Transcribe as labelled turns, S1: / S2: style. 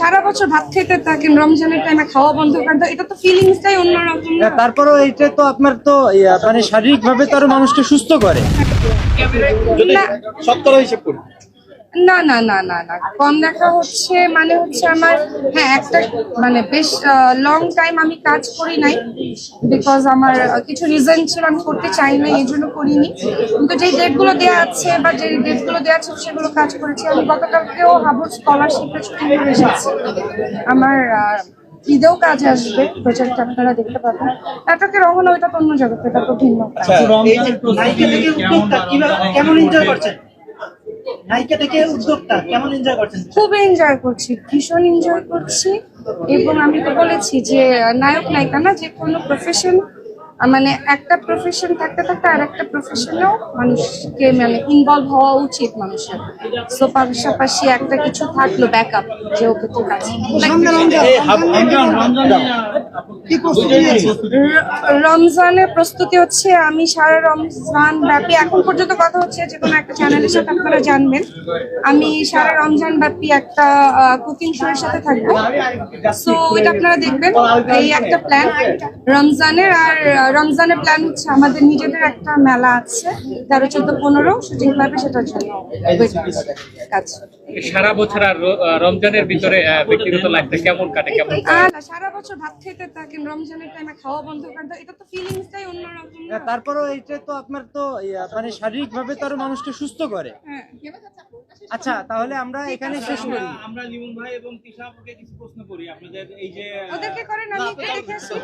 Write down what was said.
S1: সারা বছর ভাত খেতে থাকেন রমজানের টাইমে খাওয়া বন্ধ করেন এটা তো ফিলিংসটাই অন্যরকম
S2: তারপরও এটা এইটা তো আপনার তো মানে শারীরিক ভাবে তো আরও মানুষকে সুস্থ করে।
S1: না
S3: শতকরা হিসেব করি।
S1: না না না না না। কম দেখা হচ্ছে মানে হচ্ছে আমার হ্যাঁ একটা মানে বেশ লং টাইম আমি কাজ করি নাই বিকজ আমার কিছু রিজন ছিল আমি করতে চাই না এই জন্য করিনি। কিন্তু যেই ডেটগুলো দেওয়া আছে বা যে ডেটগুলো দেওয়া আছে সেগুলো কাজ করেছি। আমি গতকালকেও হাবুর স্কলারশিপের ছুটি এসেছি। আমার ঈদেও কাজ আসবে প্রজেক্ট আপনারা দেখতে পাবেন। নাটকের রহনা ওইটা অন্য জগৎ এটা তো ভিন্ন। কাজ।
S3: এই যে
S4: নায়িকা থেকে উদ্যোক্তা কেমন এনজয় করছেন? নায়িকা থেকে উদ্যোক্তা কেমন এনজয় করছেন
S1: খুব এনজয় করছি ভীষণ এনজয় করছি। এবং আমি তো বলেছি যে নায়ক নায়িকা না যে কোনো প্রফেশন মানে একটা প্রফেশন থাকতে থাকতে আর একটা প্রফেশনেও মানুষকে মানে ইনভলভ হওয়া উচিত মানুষের। সো পাশাপাশি একটা কিছু থাকল ব্যাকআপ যে ওকে ঠিক আছে রমজানের প্রস্তুতি হচ্ছে আমি সারা রমজান ব্যাপী এখন পর্যন্ত কথা হচ্ছে যে কোনো একটা চ্যানেলের সাথে আপনারা জানবেন। আমি সারা রমজান ব্যাপী একটা কুকিং শো এর সাথে থাকব। সো এটা আপনারা দেখবেন এই একটা প্ল্যান রমজানের আর রমজানের প্ল্যান হচ্ছে আমাদের নিজেদের একটা মেলা আছে তেরো চোদ্দ পনেরো শুটিং ক্লাবে সেটার জন্য। কাজ।
S5: সারা বছর আর রমজানের ভিতরে ব্যক্তিগত লাইফটা কেমন কাটে কেমন
S1: সারা বছর ভাত খেতে থাকেন রমজানের টাইমে খাওয়া বন্ধ করেন তো এটা তো ফিলিংসটাই অন্যরকম না?
S2: তারপরেও এইটা তো আপনার তো মানে শারীরিক ভাবে তো আরও মানুষকে সুস্থ করে।
S1: হ্যাঁ
S2: আচ্ছা তাহলে আমরা এখানে শেষ করি।
S6: আমরা লিমন ভাই এবং তিশা আপুকে কিছু প্রশ্ন করি। আপনাদের এই যে
S1: ওদেরকে করেন আমি দেখে আসি